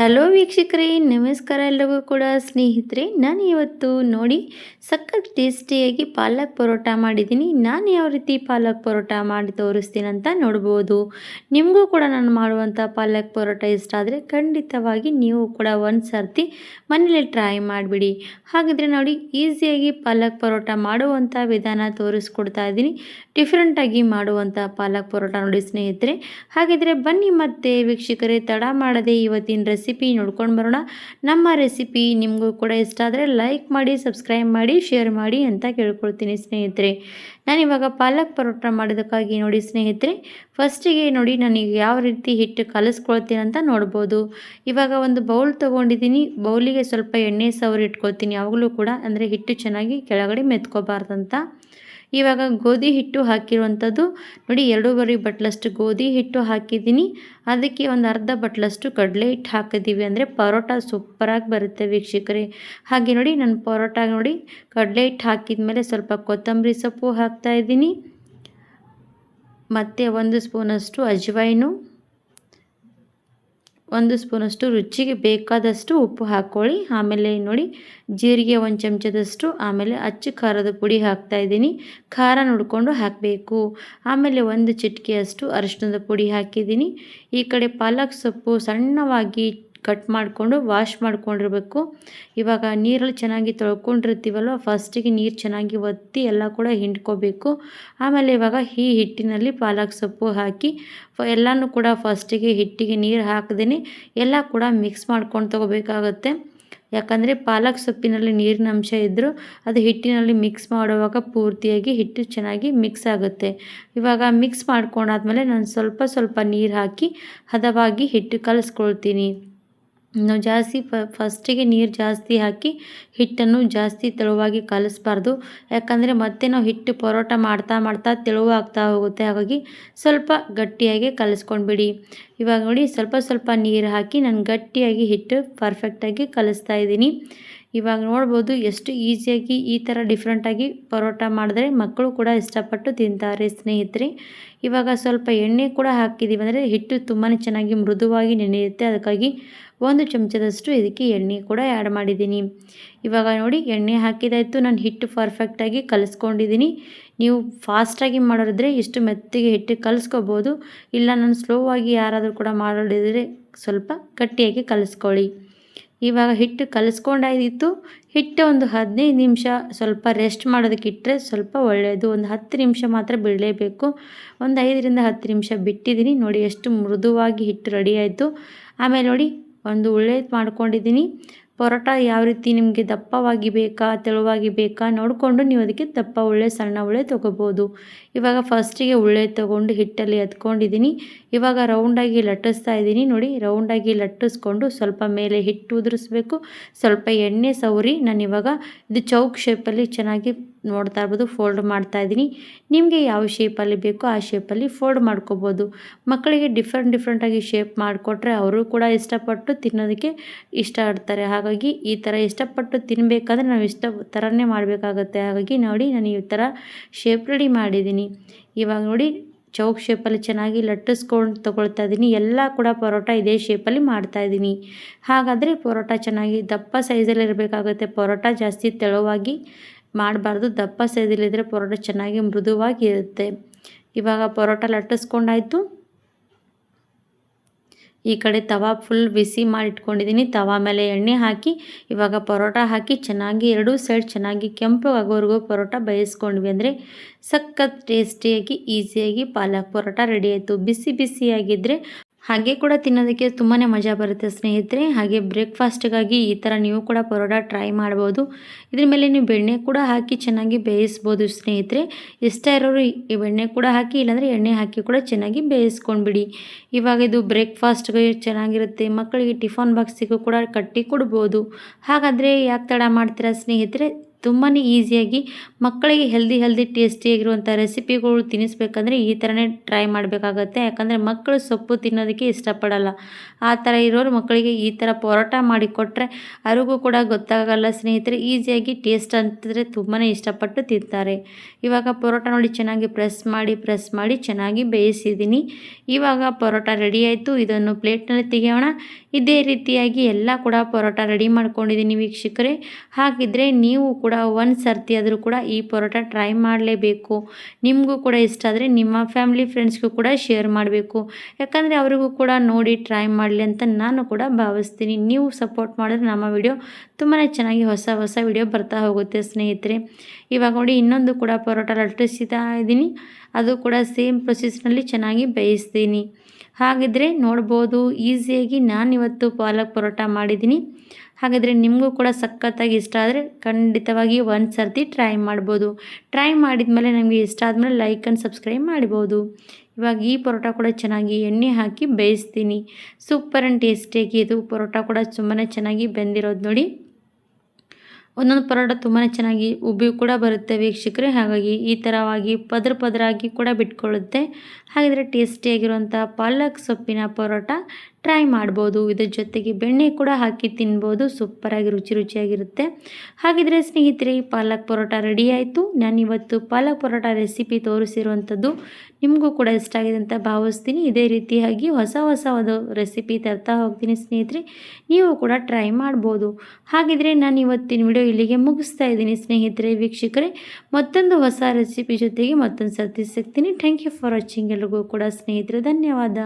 Hello ವೀಕ್ಷಕರೇ, ನಮಸ್ಕಾರ ಎಲ್ಲರಿಗೂ ಕೂಡ ಸ್ನೇಹಿತರೆ, ನಾನು ಇವತ್ತು ನೋಡಿ ಸಖತ್ ಟೇಸ್ಟಿಯಾಗಿ ಪಾಲಕ್ ಪರೋಟ ಮಾಡಿದ್ದೀನಿ. ನಾನು ಯಾವ ರೀತಿ ಪಾಲಕ್ ಪರೋಟ ಮಾಡಿ ತೋರಿಸ್ತೀನಿ ಅಂತ ನೋಡ್ಬೋದು. ನಿಮಗೂ ಕೂಡ ನಾನು ಮಾಡುವಂಥ ಪಾಲಕ್ ಪರೋಟ ಇಷ್ಟ ಆದರೆ ಖಂಡಿತವಾಗಿ ನೀವು ಕೂಡ ಒಂದು ಸರ್ತಿ ಮನೇಲಿ ಟ್ರೈ ಮಾಡಿಬಿಡಿ. ಹಾಗಿದ್ರೆ ನೋಡಿ, ಈಸಿಯಾಗಿ ಪಾಲಕ್ ಪರೋಟ ಮಾಡುವಂಥ ವಿಧಾನ ತೋರಿಸ್ಕೊಡ್ತಾ ಇದ್ದೀನಿ. ಡಿಫ್ರೆಂಟಾಗಿ ಮಾಡುವಂಥ ಪಾಲಕ್ ಪರೋಟ ನೋಡಿ ಸ್ನೇಹಿತರೆ. ಹಾಗಿದ್ರೆ ಬನ್ನಿ ಮತ್ತೆ ವೀಕ್ಷಕರೇ, ತಡ ಮಾಡದೆ ಇವತ್ತಿನ ನೋಡ್ಕೊಂಡು ಬರೋಣ. ನಮ್ಮ ರೆಸಿಪಿ ನಿಮಗೂ ಕೂಡ ಇಷ್ಟ ಆದರೆ ಲೈಕ್ ಮಾಡಿ ಸಬ್ಸ್ಕ್ರೈಬ್ ಮಾಡಿ ಶೇರ್ ಮಾಡಿ ಅಂತ ಕೇಳ್ಕೊಳ್ತೀನಿ ಸ್ನೇಹಿತರೆ. ನಾನಿವಾಗ ಪಾಲಕ್ ಪರೋಟ ಮಾಡೋದಕ್ಕಾಗಿ ನೋಡಿ ಸ್ನೇಹಿತರೆ. ಫಸ್ಟಿಗೆ ನೋಡಿ ನನಗೆ ಯಾವ ರೀತಿ ಹಿಟ್ಟು ಕಲಿಸ್ಕೊಳ್ತೀನಿ ಅಂತ ನೋಡ್ಬೋದು. ಇವಾಗ ಒಂದು ಬೌಲ್ ತೊಗೊಂಡಿದ್ದೀನಿ. ಬೌಲಿಗೆ ಸ್ವಲ್ಪ ಎಣ್ಣೆ, ಸವರಿ ಇಟ್ಕೊಳ್ತೀನಿ. ಯಾವಾಗಲೂ ಕೂಡ ಅಂದರೆ ಹಿಟ್ಟು ಚೆನ್ನಾಗಿ ಕೆಳಗಡೆ ಮೆತ್ಕೋಬಾರ್ದಂತ. ಇವಾಗ ಗೋಧಿ ಹಿಟ್ಟು ಹಾಕಿರುವಂಥದ್ದು. ನೋಡಿ ಎರಡೂವರೆ ಬಟ್ಲಷ್ಟು ಗೋಧಿ ಹಿಟ್ಟು ಹಾಕಿದ್ದೀನಿ. ಅದಕ್ಕೆ ಒಂದು ಅರ್ಧ ಬಟ್ಲಷ್ಟು ಕಡಲೆ ಹಿಟ್ಟು ಹಾಕಿದ್ದೀವಿ ಅಂದರೆ ಪರೋಟ ಸೂಪರಾಗಿ ಬರುತ್ತೆ ವೀಕ್ಷಕರೇ. ಹಾಗೆ ನೋಡಿ ನಾನು ಪರೋಟ ನೋಡಿ, ಕಡಲೆ ಹಿಟ್ಟು ಹಾಕಿದ ಮೇಲೆ ಸ್ವಲ್ಪ ಕೊತ್ತಂಬರಿ ಸೊಪ್ಪು ಹಾಕ್ತಾಯಿದ್ದೀನಿ ಮತ್ತು ಒಂದು ಸ್ಪೂನಷ್ಟು ಅಜ್ವೈನು ಒಂದು ಸ್ಪೂನಷ್ಟು ರುಚಿಗೆ ಬೇಕಾದಷ್ಟು ಉಪ್ಪು ಹಾಕ್ಕೊಳ್ಳಿ. ಆಮೇಲೆ ನೋಡಿ, ಜೀರಿಗೆ ಒಂದು ಚಮಚದಷ್ಟು, ಆಮೇಲೆ ಅಚ್ಚು ಖಾರದ ಪುಡಿ ಹಾಕ್ತಾಯಿದ್ದೀನಿ ಖಾರ ನೋಡಿಕೊಂಡು ಹಾಕಬೇಕು. ಆಮೇಲೆ ಒಂದು ಚಿಟಿಕೆಯಷ್ಟು ಅರಿಶಿಣದ ಪುಡಿ ಹಾಕಿದ್ದೀನಿ. ಈ ಕಡೆ ಪಾಲಕ್ ಸೊಪ್ಪು ಸಣ್ಣವಾಗಿ ಕಟ್ ಮಾಡಿಕೊಂಡು ವಾಶ್ ಮಾಡ್ಕೊಂಡಿರಬೇಕು. ಇವಾಗ ನೀರಲ್ಲಿ ಚೆನ್ನಾಗಿ ತೊಳ್ಕೊಂಡಿರ್ತೀವಲ್ವ ಫಸ್ಟಿಗೆ ನೀರು ಚೆನ್ನಾಗಿ ಒತ್ತಿ ಎಲ್ಲ ಕೂಡ ಹಿಂಡ್ಕೋಬೇಕು. ಆಮೇಲೆ ಇವಾಗ ಈ ಹಿಟ್ಟಿನಲ್ಲಿ ಪಾಲಕ್ ಸೊಪ್ಪು ಹಾಕಿ ಎಲ್ಲನೂ ಕೂಡ ಫಸ್ಟಿಗೆ ಹಿಟ್ಟಿಗೆ ನೀರು ಹಾಕ್ದೇ ಎಲ್ಲ ಕೂಡ ಮಿಕ್ಸ್ ಮಾಡ್ಕೊಂಡು ತೊಗೋಬೇಕಾಗತ್ತೆ. ಯಾಕಂದರೆ ಪಾಲಕ್ ಸೊಪ್ಪಿನಲ್ಲಿ ನೀರಿನ ಅಂಶ ಇದ್ದರೂ ಅದು ಹಿಟ್ಟಿನಲ್ಲಿ ಮಿಕ್ಸ್ ಮಾಡುವಾಗ ಪೂರ್ತಿಯಾಗಿ ಹಿಟ್ಟು ಚೆನ್ನಾಗಿ ಮಿಕ್ಸ್ ಆಗುತ್ತೆ. ಇವಾಗ ಮಿಕ್ಸ್ ಮಾಡ್ಕೊಂಡಾದ್ಮೇಲೆ ನಾನು ಸ್ವಲ್ಪ ಸ್ವಲ್ಪ ನೀರು ಹಾಕಿ ಹದವಾಗಿ ಹಿಟ್ಟು ಕಲಿಸ್ಕೊಳ್ತೀನಿ. ನಾವು ಜಾಸ್ತಿ ಫಸ್ಟಿಗೆ ನೀರು ಜಾಸ್ತಿ ಹಾಕಿ ಹಿಟ್ಟನ್ನು ಜಾಸ್ತಿ ತೆಳುವಾಗಿ ಕಲಿಸ್ಬಾರ್ದು. ಯಾಕಂದರೆ ಮತ್ತೆ ನಾವು ಹಿಟ್ಟು ಪರೋಟ ಮಾಡ್ತಾ ಮಾಡ್ತಾ ತೆಳುವಾಗ್ತಾ ಹೋಗುತ್ತೆ. ಹಾಗಾಗಿ ಸ್ವಲ್ಪ ಗಟ್ಟಿಯಾಗಿ ಕಲಿಸ್ಕೊಂಡ್ಬಿಡಿ. ಇವಾಗ ನೋಡಿ ಸ್ವಲ್ಪ ಸ್ವಲ್ಪ ನೀರು ಹಾಕಿ ನಾನು ಗಟ್ಟಿಯಾಗಿ ಹಿಟ್ಟು ಪರ್ಫೆಕ್ಟಾಗಿ ಕಲಿಸ್ತಾ ಇದ್ದೀನಿ. ಇವಾಗ ನೋಡ್ಬೋದು ಎಷ್ಟು ಈಸಿಯಾಗಿ ಈ ಥರ ಡಿಫ್ರೆಂಟಾಗಿ ಪರೋಟ ಮಾಡಿದ್ರೆ ಮಕ್ಕಳು ಕೂಡ ಇಷ್ಟಪಟ್ಟು ತಿಂತಾರೆ ಸ್ನೇಹಿತರೆ. ಇವಾಗ ಸ್ವಲ್ಪ ಎಣ್ಣೆ ಕೂಡ ಹಾಕಿದ್ದೀವಿ ಅಂದರೆ ಹಿಟ್ಟು ತುಂಬಾ ಚೆನ್ನಾಗಿ ಮೃದುವಾಗಿ ನೆನೆಯುತ್ತೆ. ಅದಕ್ಕಾಗಿ ಒಂದು ಚಮಚದಷ್ಟು ಇದಕ್ಕೆ ಎಣ್ಣೆ ಕೂಡ ಆ್ಯಡ್ ಮಾಡಿದ್ದೀನಿ. ಇವಾಗ ನೋಡಿ ಎಣ್ಣೆ ಹಾಕಿದಾಯಿತು. ನಾನು ಹಿಟ್ಟು ಪರ್ಫೆಕ್ಟಾಗಿ ಕಲಿಸ್ಕೊಂಡಿದ್ದೀನಿ. ನೀವು ಫಾಸ್ಟಾಗಿ ಮಾಡೋರಿದ್ರೆ ಇಷ್ಟು ಮೆತ್ತಿಗೆ ಹಿಟ್ಟು ಕಲಿಸ್ಕೋಬೋದು. ಇಲ್ಲ ನಾನು ಸ್ಲೋ ಆಗಿ ಯಾರಾದರೂ ಕೂಡ ಮಾಡೋದಿದ್ರೆ ಸ್ವಲ್ಪ ಗಟ್ಟಿಯಾಗಿ ಕಲಿಸ್ಕೊಳ್ಳಿ. ಇವಾಗ ಹಿಟ್ಟು ಕಲಿಸ್ಕೊಂಡಾಯ್ದಿತ್ತು. ಹಿಟ್ಟು ಒಂದು ಹದಿನೈದು ನಿಮಿಷ ಸ್ವಲ್ಪ ರೆಸ್ಟ್ ಮಾಡೋದಕ್ಕೆ ಇಟ್ಟರೆ ಸ್ವಲ್ಪ ಒಳ್ಳೆಯದು ಒಂದು ಹತ್ತು ನಿಮಿಷ ಮಾತ್ರ ಬಿಡಲೇಬೇಕು. ಒಂದು ಐದರಿಂದ ಹತ್ತು ನಿಮಿಷ ಬಿಟ್ಟಿದ್ದೀನಿ. ನೋಡಿ, ಎಷ್ಟು ಮೃದುವಾಗಿ ಹಿಟ್ಟು ರೆಡಿ ಆಯಿತು. ಆಮೇಲೆ ನೋಡಿ, ಒಂದು ಉಳ್ಳೆದು ಮಾಡ್ಕೊಂಡಿದ್ದೀನಿ. ಪರೋಟ ಯಾವ ರೀತಿ ನಿಮಗೆ ದಪ್ಪವಾಗಿ ಬೇಕಾ, ತೆಳುವಾಗಿ ಬೇಕಾ ನೋಡಿಕೊಂಡು ನೀವು ಅದಕ್ಕೆ ದಪ್ಪ ಉಳ್ಳೆ, ಸಣ್ಣ ಉಳ್ಳೆ ತೊಗೋಬೋದು. ಇವಾಗ ಫಸ್ಟಿಗೆ ಉಳ್ಳೆ ತೊಗೊಂಡು ಹಿಟ್ಟಲ್ಲಿ ಎತ್ಕೊಂಡಿದ್ದೀನಿ. ಇವಾಗ ರೌಂಡಾಗಿ ಲಟ್ಟಿಸ್ತಾ ಇದ್ದೀನಿ. ನೋಡಿ ರೌಂಡಾಗಿ ಲಟ್ಟಿಸ್ಕೊಂಡು ಸ್ವಲ್ಪ ಮೇಲೆ ಹಿಟ್ಟು ಉದುರಿಸ್ಬೇಕು. ಸ್ವಲ್ಪ ಎಣ್ಣೆ ಸವರಿ. ನಾನು ಇವಾಗ ಇದು ಚೌಕ್ ಶೇಪಲ್ಲಿ ಚೆನ್ನಾಗಿ ನೋಡ್ತಾ ಇರ್ಬೋದು ಫೋಲ್ಡ್ ಮಾಡ್ತಾ ಇದ್ದೀನಿ. ನಿಮಗೆ ಯಾವ ಶೇಪಲ್ಲಿ ಬೇಕೋ ಆ ಶೇಪಲ್ಲಿ ಫೋಲ್ಡ್ ಮಾಡ್ಕೋಬೋದು. ಮಕ್ಕಳಿಗೆ ಡಿಫ್ರೆಂಟ್ ಡಿಫ್ರೆಂಟಾಗಿ ಶೇಪ್ ಮಾಡಿಕೊಟ್ರೆ ಅವರು ಕೂಡ ಇಷ್ಟಪಟ್ಟು ತಿನ್ನೋದಕ್ಕೆ ಇಷ್ಟ ಆಡ್ತಾರೆ ಹಾಗಾಗಿ ಈ ಥರ ಇಷ್ಟಪಟ್ಟು ತಿನ್ನಬೇಕಾದ್ರೆ ನಾವು ಇಷ್ಟ ಥರನೇ ಮಾಡಬೇಕಾಗತ್ತೆ. ಹಾಗಾಗಿ ನೋಡಿ, ನಾನು ಈ ಥರ ಶೇಪ್ ರೆಡಿ ಮಾಡಿದ್ದೀನಿ. ಇವಾಗ ನೋಡಿ, ಚೌಕ್ ಶೇಪಲ್ಲಿ ಚೆನ್ನಾಗಿ ಲಟ್ಟಿಸ್ಕೊಂಡು ತೊಗೊಳ್ತಾ ಇದ್ದೀನಿ. ಎಲ್ಲ ಕೂಡ ಪರೋಟ ಇದೇ ಶೇಪಲ್ಲಿ ಮಾಡ್ತಾಯಿದ್ದೀನಿ ಹಾಗಾದರೆ ಪರೋಟ ಚೆನ್ನಾಗಿ ದಪ್ಪ ಸೈಜಲ್ಲಿ ಇರಬೇಕಾಗುತ್ತೆ. ಪರೋಟ ಜಾಸ್ತಿ ತೆಳುವಾಗಿ ಮಾಡಬಾರ್ದು. ದಪ್ಪ ಸೇದಿಲಿದ್ರೆ ಪರೋಟ ಚೆನ್ನಾಗಿ ಮೃದುವಾಗಿ ಇರುತ್ತೆ ಇವಾಗ ಪರೋಟ ಲಟ್ಟಿಸ್ಕೊಂಡಾಯಿತು. ಈ ಕಡೆ ತವಾ ಫುಲ್ ಬಿಸಿ ಮಾಡಿ ಇಟ್ಕೊಂಡಿದ್ದೀನಿ ತವಾ ಮೇಲೆ ಎಣ್ಣೆ ಹಾಕಿ, ಇವಾಗ ಪರೋಟ ಹಾಕಿ ಚೆನ್ನಾಗಿ ಎರಡೂ ಸೈಡ್ ಚೆನ್ನಾಗಿ ಕೆಂಪು ಆಗೋವರೆಗೂ ಪರೋಟ ಬೇಯಿಸ್ಕೊಂಡ್ವಿ ಅಂದರೆ ಸಖತ್ ಟೇಸ್ಟಿಯಾಗಿ ಈಸಿಯಾಗಿ ಪಾಲಕ್ ಪರೋಟ ರೆಡಿ ಆಯಿತು. ಬಿಸಿ ಬಿಸಿಯಾಗಿದ್ದರೆ ಹಾಗೆ ಕೂಡ ತಿನ್ನೋದಕ್ಕೆ ತುಂಬಾ ಮಜಾ ಬರುತ್ತೆ ಸ್ನೇಹಿತರೆ. ಹಾಗೆ ಬ್ರೇಕ್ಫಾಸ್ಟ್ಗಾಗಿ ಈ ಥರ ನೀವು ಕೂಡ ಪರೋಟ ಟ್ರೈ ಮಾಡ್ಬೋದು. ಇದ್ರ ಮೇಲೆ ನೀವು ಬೆಣ್ಣೆ ಕೂಡ ಹಾಕಿ ಚೆನ್ನಾಗಿ ಬೇಯಿಸ್ಬೋದು ಸ್ನೇಹಿತರೆ. ಇಷ್ಟ ಇರೋರು ಈ ಬೆಣ್ಣೆ ಕೂಡ ಹಾಕಿ, ಇಲ್ಲಾಂದರೆ ಎಣ್ಣೆ ಹಾಕಿ ಕೂಡ ಚೆನ್ನಾಗಿ ಬೇಯಿಸ್ಕೊಂಡ್ಬಿಡಿ. ಇವಾಗ ಇದು ಬ್ರೇಕ್ಫಾಸ್ಟ್ಗೆ ಚೆನ್ನಾಗಿರುತ್ತೆ. ಮಕ್ಕಳಿಗೆ ಟಿಫನ್ ಬಾಕ್ಸಿಗೂ ಕೂಡ ಕಟ್ಟಿ ಕೊಡ್ಬೋದು. ಹಾಗಾದರೆ ಯಾಕೆ ತಡ ಮಾಡ್ತೀರಾ ಸ್ನೇಹಿತರೆ? ತುಂಬಾ ಈಸಿಯಾಗಿ ಮಕ್ಕಳಿಗೆ ಹೆಲ್ದಿ ಹೆಲ್ದಿ ಟೇಸ್ಟಿಯಾಗಿರುವಂಥ ರೆಸಿಪಿಗಳು ತಿನ್ನಿಸ್ಬೇಕಂದ್ರೆ ಈ ಥರನೇ ಟ್ರೈ ಮಾಡಬೇಕಾಗತ್ತೆ. ಯಾಕಂದರೆ ಮಕ್ಕಳು ಸೊಪ್ಪು ತಿನ್ನೋದಕ್ಕೆ ಇಷ್ಟಪಡಲ್ಲ. ಆ ಥರ ಇರೋರು ಮಕ್ಕಳಿಗೆ ಈ ಥರ ಪರೋಟ ಮಾಡಿ ಕೊಟ್ಟರೆ ಅವ್ರಿಗೂ ಕೂಡ ಗೊತ್ತಾಗಲ್ಲ. ಸ್ನೇಹಿತರೆ, ಈಸಿಯಾಗಿ ಟೇಸ್ಟ್ ಅಂತಂದರೆ ತುಂಬಾ ಇಷ್ಟಪಟ್ಟು ತಿಂತಾರೆ. ಇವಾಗ ಪೊರೋಟ ನೋಡಿ ಚೆನ್ನಾಗಿ ಪ್ರೆಸ್ ಮಾಡಿ ಪ್ರೆಸ್ ಮಾಡಿ ಚೆನ್ನಾಗಿ ಬೇಯಿಸಿದ್ದೀನಿ. ಇವಾಗ ಪೊರೋಟ ರೆಡಿ ಆಯಿತು. ಇದನ್ನು ಪ್ಲೇಟ್ನಲ್ಲಿ ತೆಗೆಯೋಣ. ಇದೇ ರೀತಿಯಾಗಿ ಎಲ್ಲ ಕೂಡ ಪರೋಟ ರೆಡಿ ಮಾಡ್ಕೊಂಡಿದ್ದೀನಿ ವೀಕ್ಷಕರೇ. ಹಾಗಿದ್ರೆ ನೀವು ಕೂಡ ಒಂದು ಸರ್ತಿ ಆದರೂ ಕೂಡ ಈ ಪರೋಟ ಟ್ರೈ ಮಾಡಲೇಬೇಕು. ನಿಮಗೂ ಕೂಡ ಇಷ್ಟ ಆದರೆ ನಿಮ್ಮ ಫ್ಯಾಮಿಲಿ ಫ್ರೆಂಡ್ಸ್ಗೂ ಕೂಡ ಶೇರ್ ಮಾಡಬೇಕು. ಯಾಕಂದರೆ ಅವರಿಗೂ ಕೂಡ ನೋಡಿ ಟ್ರೈ ಮಾಡಲಿ ಅಂತ ನಾನು ಕೂಡ ಭಾವಿಸ್ತೀನಿ. ನೀವು ಸಪೋರ್ಟ್ ಮಾಡಿದ್ರೆ ನಮ್ಮ ವಿಡಿಯೋ ತುಂಬಾ ಚೆನ್ನಾಗಿ ಹೊಸ ಹೊಸ ವಿಡಿಯೋ ಬರ್ತಾ ಹೋಗುತ್ತೆ ಸ್ನೇಹಿತರೆ. ಇವಾಗ ನೋಡಿ ಇನ್ನೊಂದು ಕೂಡ ಪರೋಟ ಲಟ್ಟಿಸ್ತಾ ಇದ್ದೀನಿ. ಅದು ಕೂಡ ಸೇಮ್ ಪ್ರೊಸೆಸ್ನಲ್ಲಿ ಚೆನ್ನಾಗಿ ಬೇಯಿಸ್ತೀನಿ. ಹಾಗಿದ್ರೆ ನೋಡ್ಬೋದು, ಈಸಿಯಾಗಿ ನಾನಿವತ್ತು ಪಾಲಕ್ ಪರೋಟ ಮಾಡಿದ್ದೀನಿ. ಹಾಗಾದರೆ ನಿಮಗೂ ಕೂಡ ಸಖತ್ತಾಗಿ ಇಷ್ಟ ಆದರೆ ಖಂಡಿತವಾಗಿ ಒಂದು ಸರ್ತಿ ಟ್ರೈ ಮಾಡ್ಬೋದು. ಟ್ರೈ ಮಾಡಿದ ಮೇಲೆ ನಮಗೆ ಇಷ್ಟ ಆದಮೇಲೆ ಲೈಕ್ ಆ್ಯಂಡ್ ಸಬ್ಸ್ಕ್ರೈಬ್ ಮಾಡ್ಬೋದು. ಇವಾಗ ಈ ಪರೋಟ ಕೂಡ ಚೆನ್ನಾಗಿ ಎಣ್ಣೆ ಹಾಕಿ ಬೇಯಿಸ್ತೀನಿ. ಸೂಪರ್ ಆ್ಯಂಡ್ ಟೇಸ್ಟಿಯಾಗಿ ಇದು ಪರೋಟ ಕೂಡ ತುಂಬಾ ಚೆನ್ನಾಗಿ ಬೆಂದಿರೋದು ನೋಡಿ. ಒಂದೊಂದು ಪರೋಟ ತುಂಬಾ ಚೆನ್ನಾಗಿ ಉಬ್ಬಿ ಕೂಡ ಬರುತ್ತೆ ವೀಕ್ಷಕರೇ. ಹಾಗಾಗಿ ಈ ಥರವಾಗಿ ಪದ್ರ ಪದರಾಗಿ ಕೂಡ ಬಿಟ್ಕೊಳ್ಳುತ್ತೆ. ಹಾಗಿದ್ರೆ ಟೇಸ್ಟಿಯಾಗಿರುವಂಥ ಪಾಲಕ್ ಸೊಪ್ಪಿನ ಪರೋಟ ಟ್ರೈ ಮಾಡ್ಬೋದು. ಇದ್ರ ಜೊತೆಗೆ ಬೆಣ್ಣೆ ಕೂಡ ಹಾಕಿ ತಿನ್ಬೋದು. ಸೂಪರಾಗಿ ರುಚಿ ರುಚಿಯಾಗಿರುತ್ತೆ. ಹಾಗಿದ್ರೆ ಸ್ನೇಹಿತರೆ, ಪಾಲಕ್ ಪರೋಟ ರೆಡಿ ಆಯಿತು. ನಾನಿವತ್ತು ಪಾಲಕ್ ಪರೋಟ ರೆಸಿಪಿ ತೋರಿಸಿರುವಂಥದ್ದು ನಿಮಗೂ ಕೂಡ ಇಷ್ಟ ಆಗಿದೆ ಅಂತ ಭಾವಿಸ್ತೀನಿ. ಇದೇ ರೀತಿಯಾಗಿ ಹೊಸ ಹೊಸ ಒಂದು ರೆಸಿಪಿ ತರ್ತಾ ಹೋಗ್ತೀನಿ ಸ್ನೇಹಿತರೆ. ನೀವು ಕೂಡ ಟ್ರೈ ಮಾಡ್ಬೋದು. ಹಾಗಿದ್ರೆ ನಾನು ಇವತ್ತಿನ ವಿಡಿಯೋ ಇಲ್ಲಿಗೆ ಮುಗಿಸ್ತಾ ಇದ್ದೀನಿ ಸ್ನೇಹಿತರೆ, ವೀಕ್ಷಕರೇ. ಮತ್ತೊಂದು ಹೊಸ ರೆಸಿಪಿ ಜೊತೆಗೆ ಮತ್ತೊಂದು ಸರ್ತಿ ಸಿಗ್ತೀನಿ. ಥ್ಯಾಂಕ್ ಯು ಫಾರ್ ವಾಚಿಂಗ್ ಎಲ್ರಿಗೂ ಕೂಡ ಸ್ನೇಹಿತರೆ, ಧನ್ಯವಾದ.